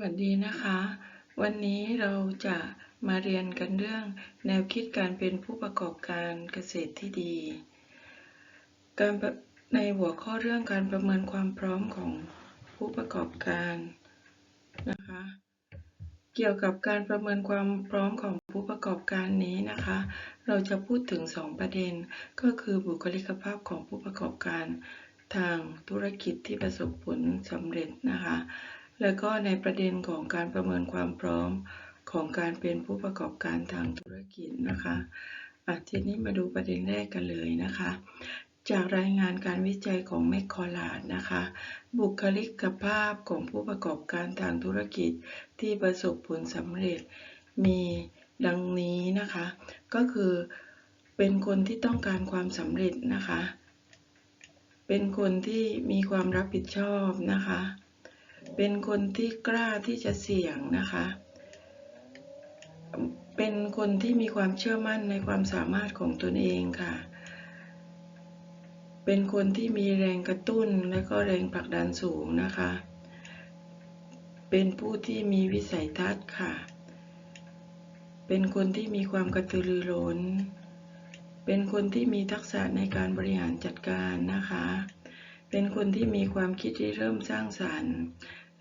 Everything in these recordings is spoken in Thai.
วัสดีนะคะ วันนี้เราจะมาเรียนกันเรื่องแนวคิดการเป็นผู้ประกอบการเกษตรที่ดี การในหัวข้อเรื่องการประเมินความพร้อมของผู้ประกอบการนะคะ เกี่ยวกับการประเมินความพร้อมของผู้ประกอบการนี้นะคะ เราจะพูดถึง 2 ประเด็น ก็คือบุคลิกภาพของผู้ประกอบการทางธุรกิจที่ประสบผลสำเร็จนะคะ แล้วก็ในประเด็นของการประเมินความพร้อมของการเป็นผู้ประกอบการทางธุรกิจนะคะอะทีนี้มาดูประเด็นแรกกันเลยนะคะ จากรายงานการวิจัยของแมคคอลาดนะคะ บุคลิกภาพของผู้ประกอบการทางธุรกิจที่ประสบผลสำเร็จมีดังนี้นะคะ ก็คือเป็นคนที่ต้องการความสำเร็จนะคะ เป็นคนที่มีความรับผิดชอบนะคะ เป็นคนที่กล้าที่จะเสี่ยงนะคะ เป็นคนที่มีความเชื่อมั่นในความสามารถของตนเองค่ะ เป็นคนที่มีแรงกระตุ้นและก็แรงผลักดันสูงนะคะ เป็นผู้ที่มีวิสัยทัศน์ค่ะ เป็นคนที่มีความกระตือรือร้น เป็นคนที่มีทักษะในการบริหารจัดการนะคะ เป็นคนที่มีความคิดที่เริ่มสร้างสรรค์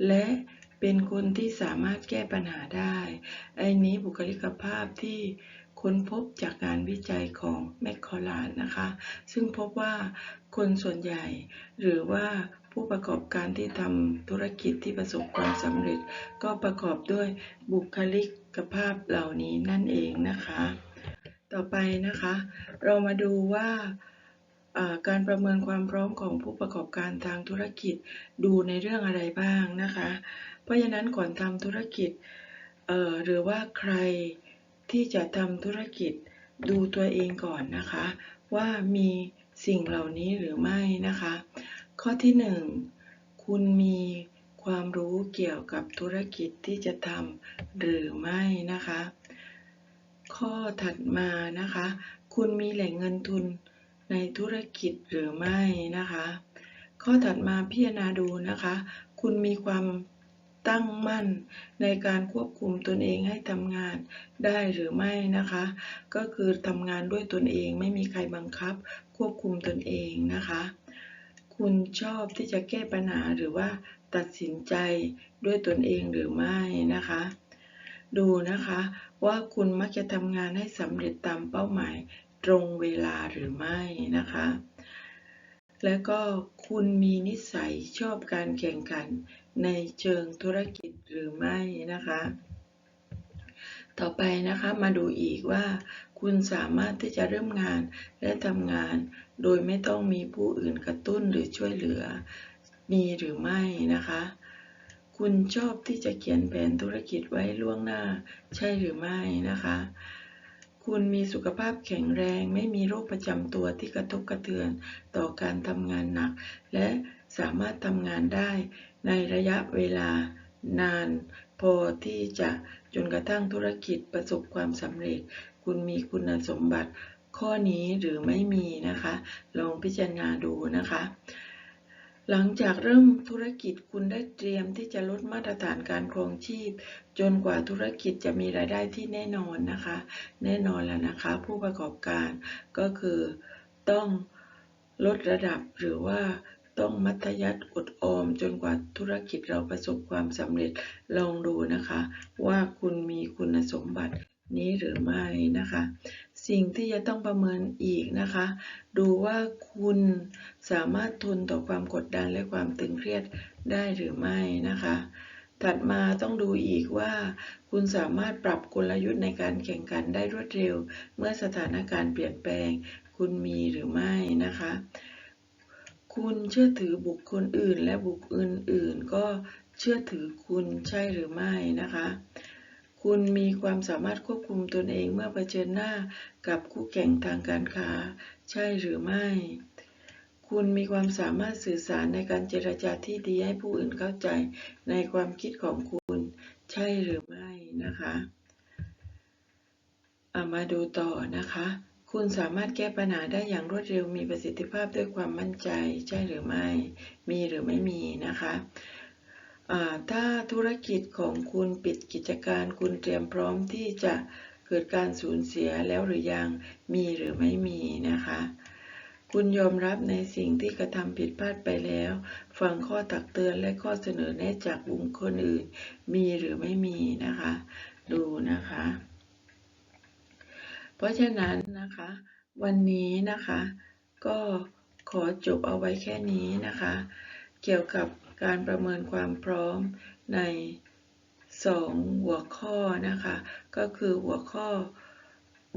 และเป็นคนที่สามารถแก้ปัญหาได้ ไอ้นี้บุคลิกภาพที่ค้นพบจากงานวิจัยของแมคคอลาดนะคะ ซึ่งพบว่าคนส่วนใหญ่ หรือว่าผู้ประกอบการที่ทำธุรกิจที่ประสบความสำเร็จ ก็ประกอบด้วยบุคลิกภาพเหล่านี้นั่นเองนะคะ ต่อไปนะคะ เรามาดูว่า การประเมินความพร้อมของผู้ประกอบการทางธุรกิจดูในเรื่องอะไรบ้างนะคะ เพราะฉะนั้นก่อนทำธุรกิจหรือว่าใครที่จะทำธุรกิจดูตัวเองก่อนนะคะ ว่ามีสิ่งเหล่านี้หรือไม่นะคะ ข้อที่หนึ่งคุณมีความรู้เกี่ยวกับธุรกิจที่จะทำหรือไม่นะคะ ข้อถัดมานะคะ คุณมีแหล่งเงินทุน ในธุรกิจหรือไม่นะคะ ข้อถัดมาพิจารณาดูนะคะ คุณมีความตั้งมั่นในการควบคุมตนเองให้ทำงานได้หรือไม่นะคะ ก็คือทำงานด้วยตนเองไม่มีใครบังคับ ควบคุมตนเองนะคะ คุณชอบที่จะแก้ปัญหาหรือว่าตัดสินใจด้วยตนเองหรือไม่นะคะ ดูนะคะว่าคุณมักจะทำงานให้สำเร็จตามเป้าหมาย ตรงเวลาหรือไม่นะคะ แล้วก็คุณมีนิสัยชอบการแข่งขันในเชิงธุรกิจหรือไม่นะคะ ต่อไปนะคะมาดูอีกว่า คุณสามารถที่จะเริ่มงานและทำงาน โดยไม่ต้องมีผู้อื่นกระตุ้นหรือช่วยเหลือ มีหรือไม่นะคะคุณชอบที่จะเขียนแผนธุรกิจไว้ล่วงหน้า ใช่หรือไม่นะคะ คุณมีสุขภาพแข็งแรง ไม่มีโรคประจำตัวที่กระทบกระเทือนต่อการทำงานหนัก และสามารถทำงานได้ในระยะเวลานาน พอที่จะจนกระทั่งธุรกิจประสบความสำเร็จ คุณมีคุณสมบัติข้อนี้หรือไม่มีนะคะ ลองพิจารณาดูนะคะ หลังจากเริ่มธุรกิจคุณได้เตรียมที่จะลดมาตรฐานการครองชีพ จนกว่าธุรกิจจะมีรายได้ที่แน่นอนนะคะ แน่นอนแล้วนะคะ ผู้ประกอบการก็คือต้องลดระดับหรือว่าต้องมัธยัติอดออม จนกว่าธุรกิจเราประสบความสำเร็จลองดูนะคะ ว่าคุณมีคุณสมบัติ นี้หรือไม่นะคะ สิ่งที่จะต้องประเมินอีกนะคะ ดูว่าคุณสามารถทนต่อความกดดันและความตึงเครียดได้หรือไม่นะคะ ถัดมาต้องดูอีกว่า คุณสามารถปรับกลยุทธ์ในการแข่งขันได้รวดเร็ว เมื่อสถานการณ์เปลี่ยนแปลง คุณมีหรือไม่นะคะคุณเชื่อถือบุคคลอื่นและบุคคลอื่นก็เชื่อถือคุณใช่หรือไม่นะคะ คุณมีความสามารถควบคุมตนเองเมื่อเผชิญหน้ากับคู่แข่งทางการค้า ใช่หรือไม่ คุณมีความสามารถสื่อสารในการเจรจาที่ดีให้ผู้อื่นเข้าใจในความคิดของคุณ ใช่หรือไม่นะคะเอามาดูต่อนะคะ คุณสามารถแก้ปัญหาได้อย่างรวดเร็วมีประสิทธิภาพด้วยความมั่นใจ ใช่หรือไม่ มีหรือไม่มีนะคะ ถ้าธุรกิจของคุณปิดกิจการคุณเตรียมพร้อมที่จะเกิดการสูญเสียแล้วหรือยังมีหรือไม่มีนะคะ คุณยอมรับในสิ่งที่กระทำผิดพลาดไปแล้ว ฟังข้อตักเตือนและข้อเสนอแนะจากบุคคลอื่น มีหรือไม่มีนะคะ ดูนะคะ เพราะฉะนั้นนะคะ วันนี้นะคะ ก็ขอจบเอาไว้แค่นี้นะคะ เกี่ยวกับ การประเมินความพร้อมในสองหัวข้อนะคะ ก็คือหัวข้อ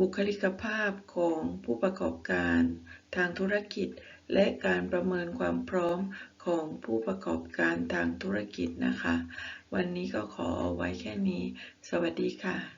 บุคลิกภาพของผู้ประกอบการทางธุรกิจ และการประเมินความพร้อมของผู้ประกอบการทางธุรกิจนะคะ วันนี้ก็ขอเอาไว้แค่นี้ สวัสดีค่ะ